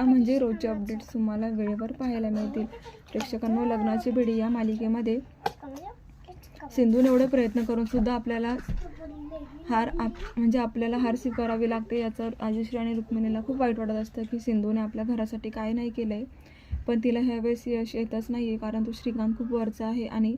म्हणजे रोजचे अपडेट्स तुम्हाला वेळेवर पाहायला मिळतील. प्रेक्षकांनो लग्नाची भिडी या मालिकेमध्ये सिंधूने एवढे प्रयत्न करून सुद्धा आपल्याला हार आप म्हणजे आपल्याला हार स्वीकारावी लागते. याचं राजश्री आणि रुक्मिणीला खूप वाईट वाटत असतं की सिंधूने आपल्या घरासाठी काय नाही केलं आहे पण तिला ह्यावेळेस यश येतच नाही आहे कारण तो श्रीकांत खूप वरचा आहे आणि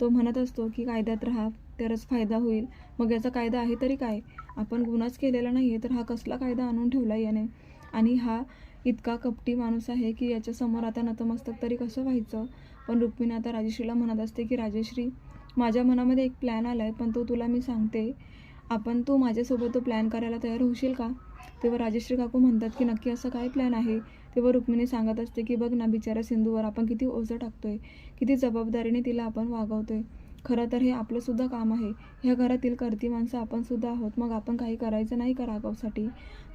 तो म्हणत असतो की कायद्यात राहा तरच फायदा होईल. मग याचा कायदा आहे तरी काय? आपण गुन्हाच केलेला नाही आहे तर हा कसला कायदा आणून ठेवला याने? आणि हा इतका कपटी माणूस आहे की याच्यासमोर आता नतमस्तक तरी कसं व्हायचं? पण रुक्मिणी आता राजेश्रीला म्हणत असते की राजेश्री माझ्या मनामध्ये एक प्लॅन आला आहे पण तो तुला मी सांगते. आपण तू माझ्यासोबत तो प्लॅन करायला तयार होशील का? तेव्हा राजेश्री काकू म्हणतात की नक्की असं काय प्लॅन आहे? तेव्हा रुक्मिणी सांगत असते की बघ ना बिचारा सिंधूवर आपण किती ओझं टाकतोय. किती जबाबदारीने तिला आपण वागवतोय. खरं तर हे आपलंसुद्धा काम आहे. ह्या घरातील करती माणसं आपण सुद्धा आहोत. मग आपण काही करायचं नाही का राघवसाठी?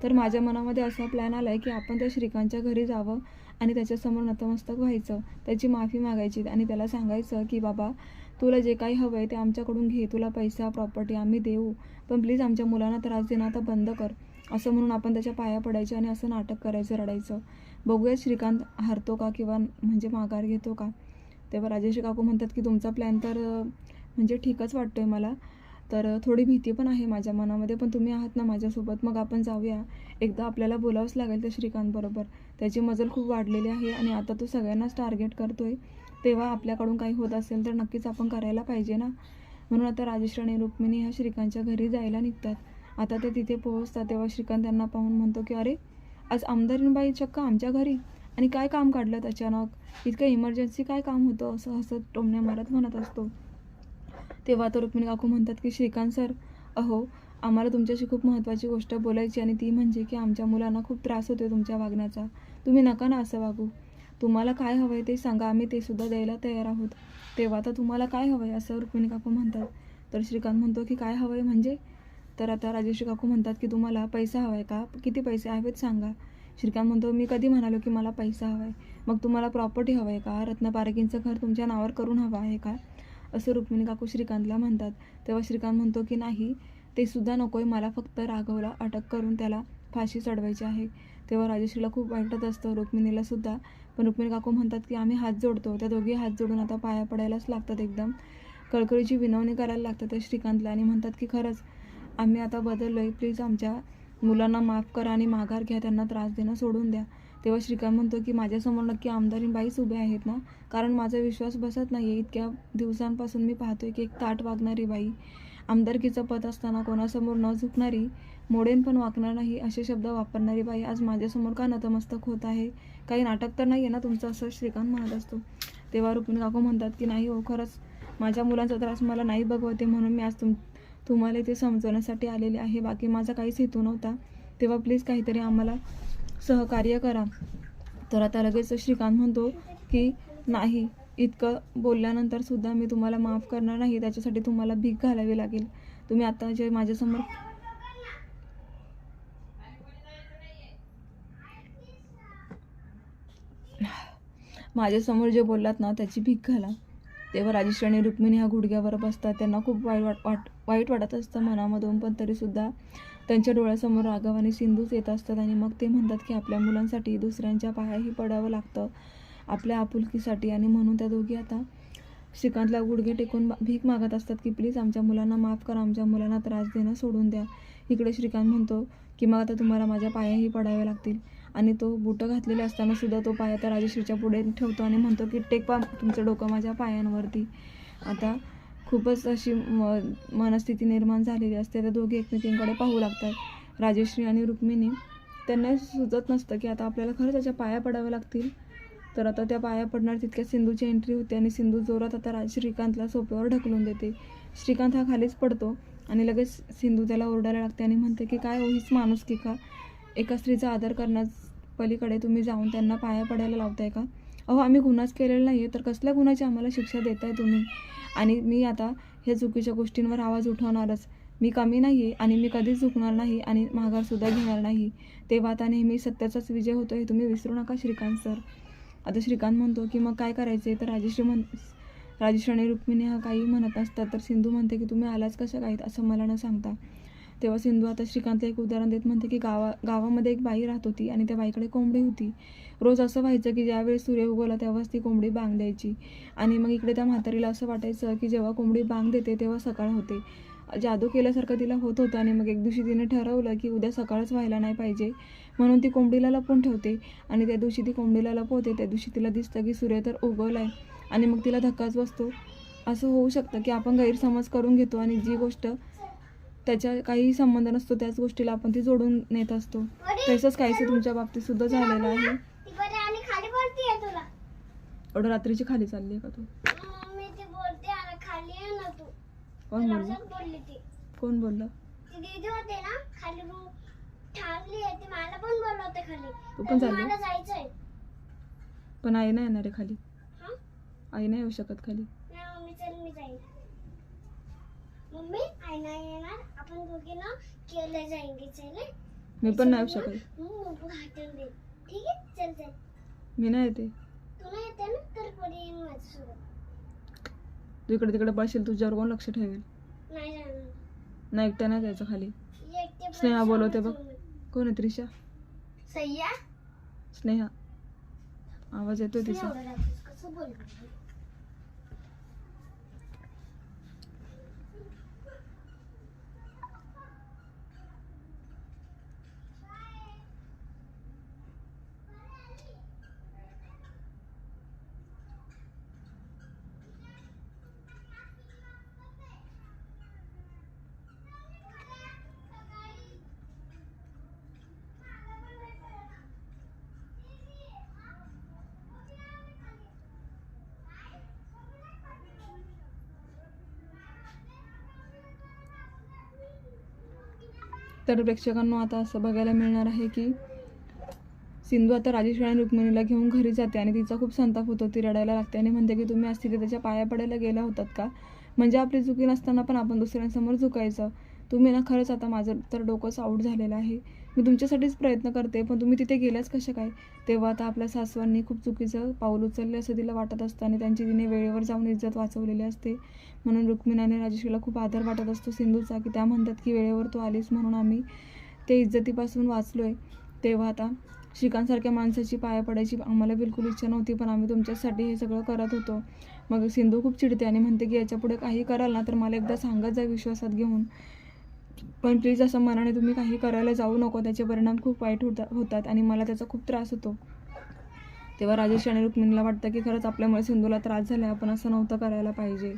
तर माझ्या मनामध्ये असा प्लॅन आला आहे की आपण त्या श्रीकांतच्या घरी जावं आणि त्याच्यासमोर नतमस्तक व्हायचं. त्याची माफी मागायची आणि त्याला सांगायचं की बाबा तुला जे काही हवं आहे ते आमच्याकडून घे. तुला पैसा प्रॉपर्टी आम्ही देऊ. पण प्लीज आमच्या मुलांना त्रास देणं आता बंद कर. असं म्हणून आपण त्याच्या पाया पडायचं आणि असं नाटक करायचं रडायचं. बघूया श्रीकांत हारतो का किंवा म्हणजे माघार घेतो का? तेव्हा राजेश्री काकू म्हणतात की तुमचा प्लॅन तर म्हणजे ठीकच वाटतो आहे मला. तर थोडी भीती पण आहे माझ्या मनामध्ये पण तुम्ही आहात ना माझ्यासोबत मग आपण जाऊया. एकदा आपल्याला बोलावंच लागेल त्या श्रीकांतबरोबर त्याची मजल खूप वाढलेली आहे आणि आता तो सगळ्यांनाच टार्गेट करतो आहे तेव्हा आपल्याकडून काही होत असेल तर नक्कीच आपण करायला पाहिजे ना. म्हणून आता राजेश आणि रुक्मिणी ह्या श्रीकांतच्या घरी जायला निघतात. आता ते तिथे पोहोचतात तेव्हा श्रीकांत त्यांना पाहून म्हणतो की अरे आज आमदारीनबाई चक्क आमच्या घरी? आणि काय काम काढलं अचानक इतकं इमर्जन्सी काय काम होतं? असं हसत टोमण्या मारत म्हणत असतो. तेव्हा तर रुक्मिणी काकू म्हणतात की श्रीकांत सर अहो आम्हाला तुमच्याशी खूप महत्त्वाची गोष्ट बोलायची आणि ती म्हणजे की आमच्या मुलांना खूप त्रास होतो तुमच्या वागण्याचा. तुम्ही नका ना असं वागू. तुम्हाला काय हवं आहे ते सांगा आम्ही ते सुद्धा द्यायला तयार आहोत. तेव्हा तर तुम्हाला काय हवं आहे असं रुक्मिणी काकू म्हणतात. तर श्रीकांत म्हणतो की काय हवं आहे म्हणजे? तर आता राजेश्री काकू म्हणतात की तुम्हाला पैसा हवा आहे का? किती पैसे हवेत सांगा. श्रीकांत म्हणतो मी कधी म्हणालो की मला पैसा हवा आहे मग तुम्हाला प्रॉपर्टी हवं आहे का? रत्न पारखींचं घर तुमच्या नावावर करून हवं आहे का? असं रुक्मिणी काकू श्रीकांतला म्हणतात. तेव्हा श्रीकांत म्हणतो की नाही ते सुद्धा नको आहे मला फक्त राघवला अटक करून त्याला फाशी चढवायची आहे. तेव्हा राजेश्रीला खूप वाटत असतं रुक्मिणीला सुद्धा. पण रुक्मिणी काकू म्हणतात की आम्ही हात जोडतो. त्या दोघी हात जोडून आता पाया पडायलाच लागतात एकदम. कळकळीची विनवणी करायला लागतात त्या श्रीकांतला आणि म्हणतात की खरंच आम्ही आता बदललो आहे प्लीज आमच्या मुलांना माफ करा आणि माघार घ्या त्यांना त्रास देणं सोडून द्या. तेव्हा श्रीकांत म्हणतो की माझ्यासमोर नक्की आमदारीन बाईच उभे आहेत ना? कारण माझा विश्वास बसत नाही आहे इतक्या दिवसांपासून मी पाहतोय की एक ताट वागणारी बाई आमदारकीचं पद असताना कोणासमोर न झुकणारी मोडेन पण वाकणार नाही असे शब्द वापरणारी बाई आज माझ्यासमोर का नतमस्तक होत आहे? काही नाटक तर नाही आहे ना तुमचं? असं श्रीकांत म्हणत असतो. तेव्हा रुक्मिणी काकू म्हणतात की नाही हो खरंच माझ्या मुलांचा त्रास मला नाही बघवते म्हणून मी आज तुम तुम्हाला इथे समजवण्यासाठी आलेले आहे. बाकी माझा काहीच हेतू नव्हता. तेव्हा प्लीज काहीतरी आम्हाला सहकार्य करा. तर आता लगेच श्रीकांत म्हणतो की नाही इतकं बोलल्यानंतर सुद्धा मी तुम्हाला माफ करणार नाही. त्याच्यासाठी तुम्हाला भीक घालावी लागेल. तुम्ही आता जे माझ्यासमोर माझ्यासमोर जे बोललात ना त्याची भीक घाला. तेव्हा राजेश्री आणि रुक्मिणी ह्या गुडघ्यावर बसतात. त्यांना खूप वाईट वाट वाट वाईट वाटत असतं मनामधून पण तरीसुद्धा त्यांच्या डोळ्यासमोर राघव आणि सिंधूच येत असतात आणि मग ते म्हणतात की आपल्या मुलांसाठी दुसऱ्यांच्या पायाही पडावं लागतं आपल्या आपुलकीसाठी. आणि म्हणून त्या दोघी आता श्रीकांतला गुडघे टेकून भीक मागत असतात की प्लीज आमच्या मुलांना माफ करा आमच्या मुलांना त्रास देणं सोडून द्या. इकडे श्रीकांत म्हणतो की मग आता तुम्हाला माझ्या पायाही पडाव्या लागतील. आणि तो बुटं घातलेले असताना सुद्धा तो पाया त्या राजेश्रीच्या पुढे ठेवतो आणि म्हणतो की टेकवा तुमचं डोकं माझ्या पायांवरती. आता खूपच अशी म मनस्थिती निर्माण झालेली असते. त्या दोघे एकमेकींकडे पाहू लागतात. राजेश्री आणि रुक्मिणी. त्यांना सुचत नसतं की आता आपल्याला खरंच त्याच्या पाया पडाव्या लागतील. तर आता त्या पाया पडणार तितक्या सिंधूची एंट्री होते आणि सिंधू जोरात आता राज श्रीकांतला सोप्यावर ढकलून देते. श्रीकांत हा खालीच पडतो आणि लगेच सिंधू त्याला ओरडायला लागते आणि म्हणते की काय हो हीच माणूस की का? एका स्त्रीचा आदर करण्यास पलीकडे तुम्ही जाऊन त्यांना पाया पडायला लावताय का? अहो आम्ही गुन्हाच केलेला नाही आहे तर कसल्या गुन्ह्याची आम्हाला शिक्षा देताय तुम्ही? आणि मी आता ह्या चुकीच्या गोष्टींवर आवाज उठवणारच. मी कमी नाही आहे आणि मी कधीच झुकणार नाही आणि माघारसुद्धा घेणार नाही. तेव्हा आता नेहमी सत्याचाच विजय होतो हे तुम्ही विसरू नका श्रीकांत सर. आता श्रीकांत म्हणतो की मग काय करायचे तर राजेश्री म्हण राजेश्री आणि रुक्मिणी हा काही म्हणत असतात तर सिंधू म्हणते की तुम्ही आलाच कसं काहीत असं मला न सांगता. तेव्हा सिंधू आता श्रीकांतला एक उदाहरण देत म्हणते की गावा गावामध्ये एक बाई राहत होती आणि त्या बाईकडे कोंबडी होती. रोज असं व्हायचं की ज्यावेळेस सूर्य उगवला तेव्हाच ती कोंबडी बांग द्यायची. आणि मग इकडे त्या म्हातारीला असं वाटायचं की जेव्हा कोंबडी बांग देते तेव्हा सकाळ होते. जादू केल्यासारखं तिला होत होतं आणि मग एक दिवशी तिने ठरवलं की उद्या सकाळच व्हायला नाही पाहिजे. म्हणून ती कोंबडीला लपवून ठेवते आणि त्या दिवशी ती कोंबडीला लपवते. त्या दिवशी तिला दिसतं की सूर्य तर उगवला आहे आणि मग तिला धक्काच बसतो. असं होऊ शकतं की आपण गैरसमज करून घेतो आणि जी गोष्ट त्याच्या काही संबंध नसतो त्याच गोष्टीला आपण ती जोडून नेत असतो. तसंच काहीसं तुमच्या बाबतीत सुद्धा झालेलं आहे. एवढं रात्रीची खाली चालली आहे का तू? मम्मी ती बोलते आणि खाली आहे ना तू. कोण बोललं? कोण बोललं? ती पण चालली? पण आई नाही येणार आहे खाली. हा? आई नाही येऊ शकत खाली. मम्मी चल मी जाईन मम्मी आई नाही येणार. आपण दोघे ना चले. मी पण नाही येऊ शकत. दे. ठीक आहे? चल चल. मी नाही येते. तू नाही येते ना? तर माझ्यासोबत? तू इकडे तिकडे बसशील तुझ्यावर कोण लक्ष ठेवेल? नाही जाणार. नाही एकट्या नाही जायचं खाली. एकटे पण स्नेहा बोलवते बघ. कोण आहे त्रिशा? सय्या स्नेहा. आवाज येतोय तिचा. एवढं राहतेस, कसं बोलतो तर प्रेक्षकांना आता असं बघायला मिळणार आहे की सिंधू आता राजेश आणि रुक्मिणीला घेऊन घरी जाते आणि तिचा खूप संताप होतो ती रडायला लागते आणि म्हणते की तुम्ही आज तिथे त्याच्या पाया पडायला गेला होतात का? म्हणजे आपली चुकी नसताना पण आपण दुसऱ्यांसमोर झुकायचं. तुम्ही ना खरंच आता माझं तर डोकंच आऊट झालेलं आहे. मी तुमच्यासाठीच प्रयत्न करते पण तुम्ही तिथे गेल्याच कशा काय? तेव्हा आता आपल्या सासवांनी खूप चुकीचं पाऊल उचलले असं तिला वाटत असतं आणि त्यांची तिने वेळेवर जाऊन इज्जत वाचवलेली असते. म्हणून रुक्मिणी राजेश्रीला खूप आदर वाटत असतो सिंधूचा की त्या म्हणतात की वेळेवर तू आलीस म्हणून आम्ही ते इज्जतीपासून वाचलो आहे तेव्हा आता श्रीकांतसारख्या माणसाची पाया पडायची आम्हाला बिलकुल इच्छा नव्हती पण आम्ही तुमच्यासाठी हे सगळं करत होतो. मग सिंधू खूप चिडते आणि म्हणते की याच्यापुढे काही कराल ना तर मला एकदा सांगत जा विश्वासात घेऊन. पण प्लीज असं मनाने तुम्ही काही करायला जाऊ नको. त्याचे परिणाम खूप वाईट होता होतात आणि मला त्याचा खूप त्रास होतो. तेव्हा राजेश आणि रुक्मिणीला वाटतं की खरंच आपल्यामुळे सिंधूला त्रास झाला आपण असं नव्हतं करायला पाहिजे.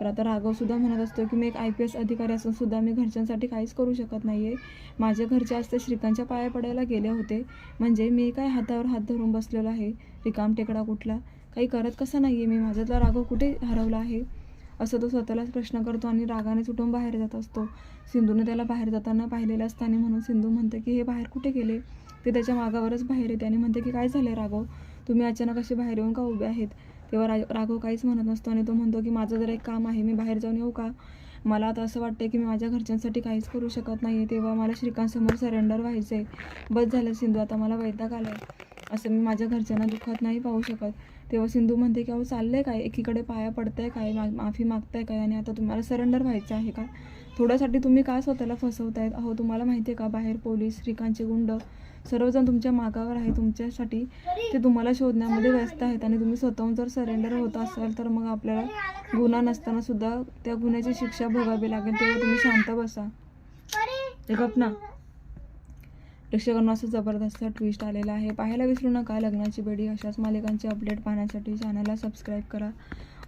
तर आता राघवसुद्धा म्हणत असतो की मी एक आय पी एस अधिकारी असून सुद्धा मी घरच्यांसाठी काहीच करू शकत नाही आहे माझे घरचे आज ते श्रीकांतच्या पाया पडायला गेले होते. म्हणजे मी काय हातावर हात धरून बसलेलो आहे. रिकाम टेकडा कुठला? काही करत कसा नाही आहे मी? माझ्यातला राघव कुठे हरवला आहे? असं तो स्वतःलाच प्रश्न करतो आणि रागाने सुटून बाहेर जात असतो. सिंधूने त्याला बाहेर जाताना पाहिलेलं असताना म्हणून सिंधू म्हणते की हे बाहेर कुठे गेले? ते त्याच्या मागावरच बाहेर येते. आणि म्हणते की काय झालं राघव? तुम्ही अचानक असे बाहेर येऊन का उभे आहेत? तेव्हा रा राघव काहीच म्हणत नसतो आणि तो म्हणतो की माझं जर एक काम आहे मी बाहेर जाऊन येऊ का? मला आता असं वाटतं की मी माझ्या घरच्यांसाठी काहीच करू शकत नाही आहे तेव्हा मला श्रीकांतसमोर सरेंडर व्हायचं आहे बस झालं सिंधू आता मला वैताग आला आहे असं मी माझ्या घरच्यांना दुःखात नाही पाहू शकत. तेव्हा सिंधू म्हणते की अहो चाललंय काय? एकीकडे पाया पडतंय काय? मा माफी मागताय काय? आणि आता तुम्हाला सरेंडर व्हायचं आहे का? थोड्यासाठी तुम्ही का स्वतःला फसवतायत? अहो तुम्हाला माहिती आहे का बाहेर पोलीस श्रीकांतचे गुंड सर्वजण तुमच्या मागावर आहे. तुमच्यासाठी ते तुम्हाला शोधण्यामध्ये व्यस्त आहेत. आणि तुम्ही स्वतःहून जर सरेंडर होत असाल तर मग आपल्याला गुन्हा नसताना सुद्धा त्या गुन्ह्याची शिक्षा भोगावी लागेल. तेव्हा तुम्ही शांत बसा. गप ना. प्रेक्षकांना असं जबरदस्त ट्विस्ट आलेला आहे. पाहायला विसरू नका लग्नाची बेडी. अशाच मालिकांचे अपडेट पाहण्यासाठी चॅनलला सबस्क्राईब करा.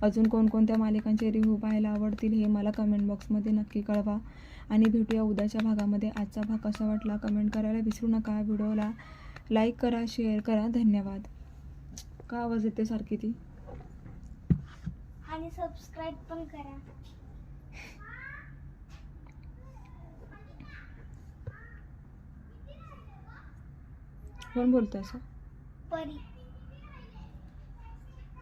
अजून कोणकोणत्या मालिकांचे रिव्ह्यू पाहायला आवडतील हे मला कमेंट बॉक्समध्ये नक्की कळवा. आणि भेटूया उद्याच्या भागामध्ये. आजचा भाग कसा वाटला कमेंट करायला विसरू नका. व्हिडिओला लाईक करा शेअर करा. धन्यवाद. का आवाज येते सारखी ती? आणि सबस्क्राईब पण करा. कोण बोलतोय असं? परी.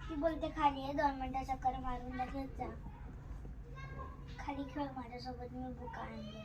ती बोलते खाली आहे दोन मिनिटं चक्कर मारून लगेच जा. खाली खेळ माझ्यासोबत मी बुका आणले.